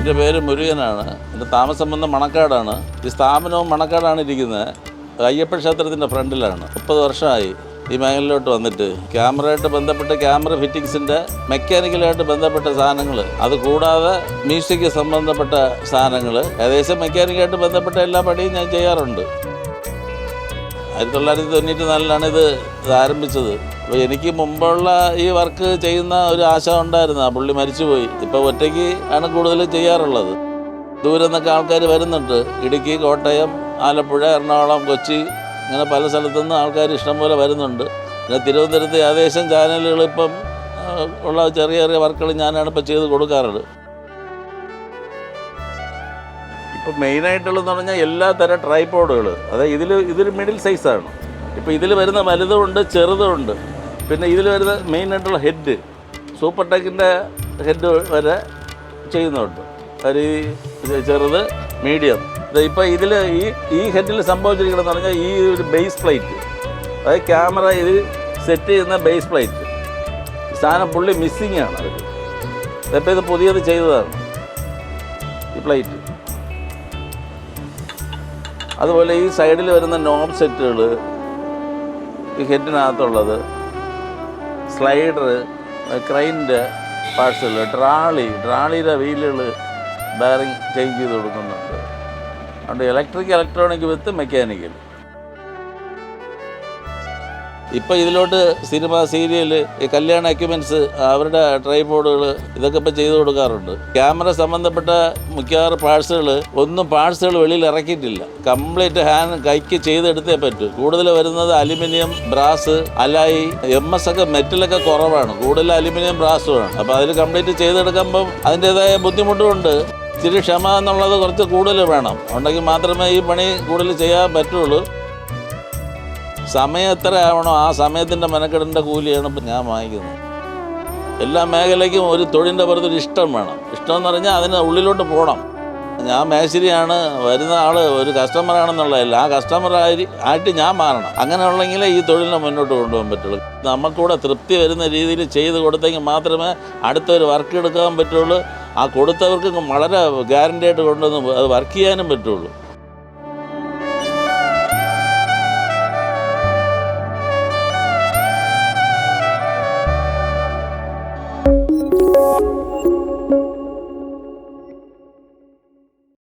എന്റെ പേര് മുരുകനാണ്. എന്റെ താമസം വന്ന മണക്കാടാണ്. ഈ സ്ഥാപനവും മണക്കാടാണ് ഇരിക്കുന്നത്. അയ്യപ്പ ക്ഷേത്രത്തിന്റെ ഫ്രണ്ടിലാണ്. മുപ്പത് വർഷമായി ഈ മേഖലയിലോട്ട് വന്നിട്ട്. ക്യാമറയായിട്ട് ബന്ധപ്പെട്ട ക്യാമറ ഫിറ്റിങ്സിന്റെ മെക്കാനിക്കലായിട്ട് ബന്ധപ്പെട്ട സാധനങ്ങൾ അത് കൂടാതെ മ്യൂസിക് സംബന്ധപ്പെട്ട സാധനങ്ങൾ ഏകദേശം മെക്കാനിക്കായിട്ട് ബന്ധപ്പെട്ട എല്ലാ പണിയും ഞാൻ ചെയ്യാറുണ്ട്. ആയിരത്തി തൊള്ളായിരത്തി തൊണ്ണൂറ്റി നാലിലാണ് ഇത് ആരംഭിച്ചത്. അപ്പോൾ എനിക്ക് മുമ്പുള്ള ഈ വർക്ക് ചെയ്യുന്ന ഒരു ആശ ഉണ്ടായിരുന്നു. ആ പുള്ളി മരിച്ചുപോയി. ഇപ്പോൾ ഒറ്റയ്ക്ക് ആണ് കൂടുതൽ ചെയ്യാറുള്ളത്. ദൂരെ നിന്നൊക്കെ ആൾക്കാർ വരുന്നുണ്ട്. ഇടുക്കി കോട്ടയം ആലപ്പുഴ എറണാകുളം കൊച്ചി ഇങ്ങനെ പല സ്ഥലത്തുനിന്ന് ആൾക്കാർ ഇഷ്ടംപോലെ വരുന്നുണ്ട്. പിന്നെ തിരുവനന്തപുരത്ത് ഏകദേശം ചാനലുകൾ ഇപ്പം ഉള്ള ചെറിയ ചെറിയ വർക്കുകൾ ഞാനാണ് ഇപ്പോൾ ചെയ്ത് കൊടുക്കാറുള്ളത്. ഇപ്പം മെയിനായിട്ടുള്ളതെന്ന് പറഞ്ഞാൽ എല്ലാ തരം ട്രൈപോഡുകൾ അതായത് ഇതിൽ ഇതൊരു മിഡിൽ സൈസാണ് ഇപ്പോൾ ഇതിൽ വരുന്ന വലുതുമുണ്ട് ചെറുതുമുണ്ട് പിന്നെ ഇതിൽ വരുന്ന മെയിനായിട്ടുള്ള ഹെഡ് സൂപ്പർ ടെക്കിന്റെ ഹെഡ് വരെ ചെയ്യുന്നുണ്ട്. ഈ ചെറുത് മീഡിയം ഇപ്പോൾ ഇതിൽ ഈ ഈ ഹെഡിൽ സംഭവിച്ചിരിക്കണമെന്ന് പറഞ്ഞാൽ ഈ ഒരു ബേസ് പ്ലേറ്റ് അതായത് ക്യാമറ ഇത് സെറ്റ് ചെയ്യുന്ന ബേസ് പ്ലേറ്റ് സാധനം പുള്ളി മിസ്സിങ് ആണ്. അവർ ഇതിപ്പോൾ ഇത് പുതിയത് ചെയ്തതാണ്. ഈ പ്ലേറ്റ് അതുപോലെ ഈ സൈഡിൽ വരുന്ന നോബ് സെറ്റുകൾ ഈ ഹെഡിനകത്തുള്ളത് സ്ലൈഡർ ക്രൈന്റെ പാർട്സുകൾ ട്രാളി ട്രാളിയുടെ വീലുകൾ ബെയറിങ് ചേഞ്ച് ചെയ്ത് കൊടുക്കുന്നുണ്ട്. അതുകൊണ്ട് ഇലക്ട്രിക് ഇലക്ട്രോണിക് വിത്ത് മെക്കാനിക്കൽ ഇപ്പം ഇതിലോട്ട് സിനിമ സീരിയൽ കല്യാണ എക്യുപ്മെന്റ്സ് അവരുടെ ട്രൈപോഡുകൾ ഇതൊക്കെ ഇപ്പം ചെയ്തു കൊടുക്കാറുണ്ട്. ക്യാമറ സംബന്ധപ്പെട്ട മിക്കവാറും പാഴ്സുകൾ ഒന്നും പാഴ്സുകൾ വെളിയിൽ ഇറക്കിയിട്ടില്ല. കംപ്ലീറ്റ് ഹാൻഡ് കൈക്ക് ചെയ്തെടുത്തേ പറ്റൂ. കൂടുതൽ വരുന്നത് aluminium brass alloy M S ഒക്കെ മെറ്റലൊക്കെ കുറവാണ്. കൂടുതൽ അലുമിനിയം ബ്രാസുമാണ് അപ്പോൾ അതിൽ കംപ്ലീറ്റ് ചെയ്തെടുക്കുമ്പം അതിന്റേതായ ബുദ്ധിമുട്ടുമുണ്ട് ഇച്ചിരി ക്ഷമ എന്നുള്ളത് കുറച്ച് കൂടുതൽ വേണം. ഉണ്ടെങ്കിൽ മാത്രമേ ഈ പണി കൂടുതൽ ചെയ്യാൻ പറ്റുള്ളൂ. സമയം എത്ര ആവണോ ആ സമയത്തിന്റെ മെനക്കെടിന്റെ കൂലിയാണ് ഇപ്പം ഞാൻ വാങ്ങിക്കുന്നത്. എല്ലാ മേഖലയ്ക്കും ഒരു തൊഴിലിന്റെ പുറത്തൊരു ഇഷ്ടം വേണം. ഇഷ്ടം എന്ന് പറഞ്ഞാൽ അതിന് ഉള്ളിലോട്ട് പോകണം. ഞാൻ മേശരിയാണ് വരുന്ന ആൾ ഒരു കസ്റ്റമറാണെന്നുള്ളതല്ല. ആ കസ്റ്റമർ ആയി ആയിട്ട് ഞാൻ മാറണം. അങ്ങനെ അങ്ങനെയുള്ളെങ്കിലേ ഈ തൊഴിലിനെ മുന്നോട്ട് കൊണ്ടുപോകാൻ പറ്റുള്ളൂ. നമുക്കൂടെ തൃപ്തി വരുന്ന രീതിയിൽ ചെയ്ത് കൊടുത്തെങ്കിൽ മാത്രമേ അടുത്തൊരു വർക്ക് എടുക്കാൻ പറ്റുള്ളൂ. ആ കൊടുത്തവർക്ക് വളരെ ഗ്യാരണ്ടി ആയിട്ട് കൊണ്ടുവന്ന് അത് വർക്ക് ചെയ്യാനും പറ്റുള്ളൂ.